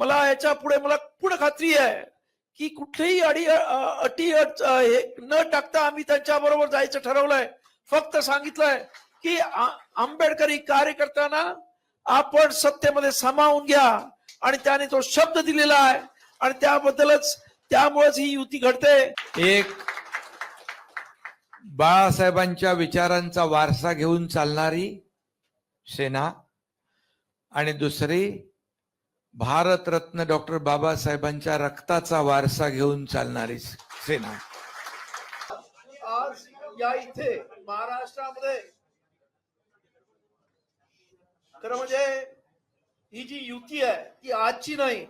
मला याच्यापुढे मला पूर्ण खात्री आहे की कुठेही अडी अटी अट- हे न टाकता आम्ही त्यांच्या बरोबर जायचं ठरवलंय. फक्त सांगितलंय की आंबेडकरी आंबेडकरी कार्यकर्त्यांना आपण सत्तेमध्ये सामावून घ्या. आणि त्याने तो शब्द दिलेला आहे. आणि त्याबद्दलच त्यामुळेच ही युती घडते. एक बाळासाहेबांच्या विचारांचा वारसा घेऊन चालणारी सेना आणि दुसरी भारतरत्न डॉक्टर बाबासाहेबांच्या रक्ताचा वारसा घेऊन चालणारी सेना. आज या इथे महाराष्ट्रामध्ये खरं म्हणजे ही जी युती आहे ती आजची नाही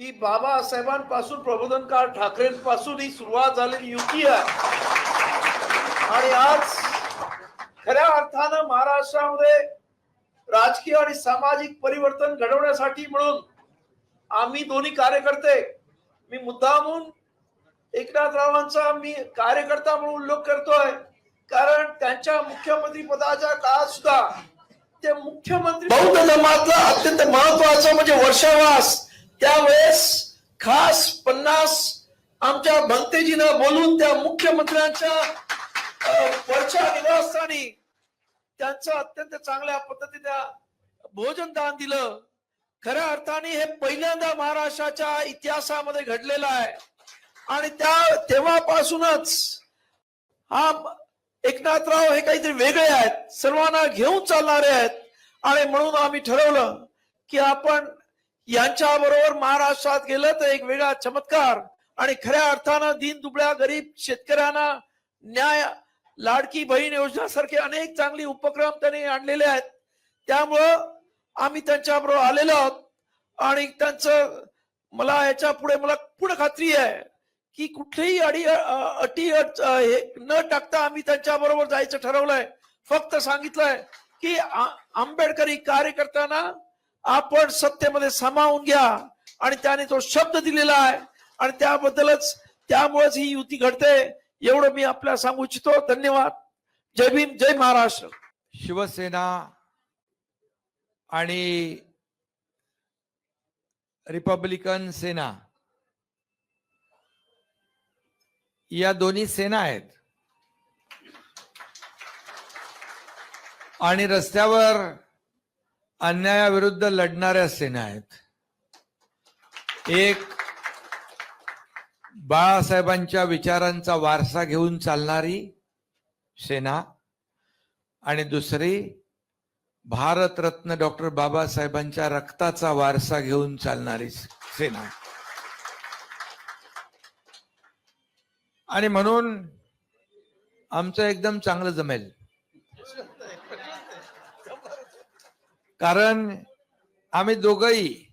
ही बाबासाहेबांपासून प्रबोधनकार ठाकरेंपासून ही सुरुवात झालेली युती आहे. आणि आज खऱ्या अर्थानं महाराष्ट्रामध्ये राजकीय आणि सामाजिक परिवर्तन घडवण्यासाठी म्हणून आम्ही दोन्ही कार्यकर्ते मी मुद्दामून एकनाथरावांचा मी कार्यकर्ता म्हणून उल्लेख करतोय. कारण त्यांच्या मुख्यमंत्री पदाच्या काळात सुद्धा ते मुख्यमंत्री बौद्ध धर्मातला अत्यंत महत्त्वाचा म्हणजे वर्षावास. त्यावेळेस खास पन्नास आमच्या भंतेजीनं बोलून त्या मुख्यमंत्र्यांच्या वरच्या निवासस्थानी त्यांचं अत्यंत चांगल्या पद्धतीने भोजन दान दिलं. खऱ्या अर्थाने हे पहिल्यांदा महाराष्ट्राच्या इतिहासामध्ये घडलेलं आहे. आणि त्या तेव्हापासूनच हा एकनाथराव हे काहीतरी वेगळे आहेत. सर्वांना घेऊन चालणारे आहेत. आणि म्हणून आम्ही ठरवलं की आपण यांच्या बरोबर महाराष्ट्रात गेलं तर एक वेगळा चमत्कार. आणि खऱ्या अर्थानं दीन दुबळ्या गरीब शेतकऱ्यांना न्याय लाडकी बहीण योजनासारखे अनेक चांगले उपक्रम त्यांनी आणलेले आहेत. त्यामुळं आम्ही त्यांच्याबरोबर आलेलो आहोत. आणि त्यांचं मला याच्यापुढे मला पूर्ण खात्री आहे की कुठलीही अडी अटी अ, हे न टाकता आम्ही त्यांच्या बरोबर जायचं ठरवलंय. फक्त सांगितलंय की आंबेडकरी कार्यकर्त्यांना आपण सत्तेमध्ये सामावून घ्या. आणि त्याने तो शब्द दिलेला आहे. आणि त्याबद्दलच त्यामुळेच ही युती घडते. एवढं मी आपल्याला सांगू इच्छितो. धन्यवाद. जय भीम जय महाराष्ट्र. शिवसेना आणि रिपब्लिकन सेना. या दोन्ही सेना आहेत. आणि रस्त्यावर अन्यायाविरुद्ध लढणाऱ्या सेना आहेत. एक बाळासाहेबांच्या विचारांचा वारसा घेऊन चालणारी सेना आणि दुसरी भारतरत्न डॉक्टर बाबासाहेबांच्या रक्ताचा वारसा घेऊन चालणारी सेना. आणि म्हणून आमचं एकदम चांगलं जमेल. कारण आम्ही दोघही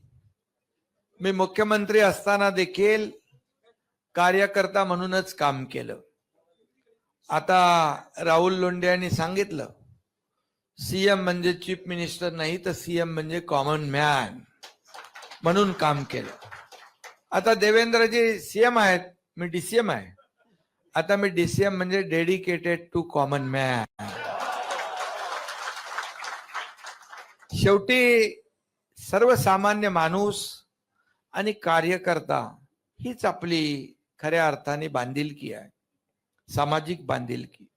मी मुख्यमंत्री असताना देखील कार्यकर्ता म्हणूनच काम केलं. आता राहुल लोंढे यांनी सांगितलं सीएम म्हणजे चीफ मिनिस्टर नाही तर सीएम म्हणजे कॉमन मॅन म्हणून काम केलं. आता देवेंद्रजी सीएम आहेत मी डीसीएम आहे. आता मी डीसीएम म्हणजे डेडिकेटेड टू कॉमन मॅन शेवटी सर्वसामान्य माणूस आणि कार्यकर्ता हीच आपली खऱ्या अर्थाने बांधिलकी आहे. सामाजिक बांधिलकी.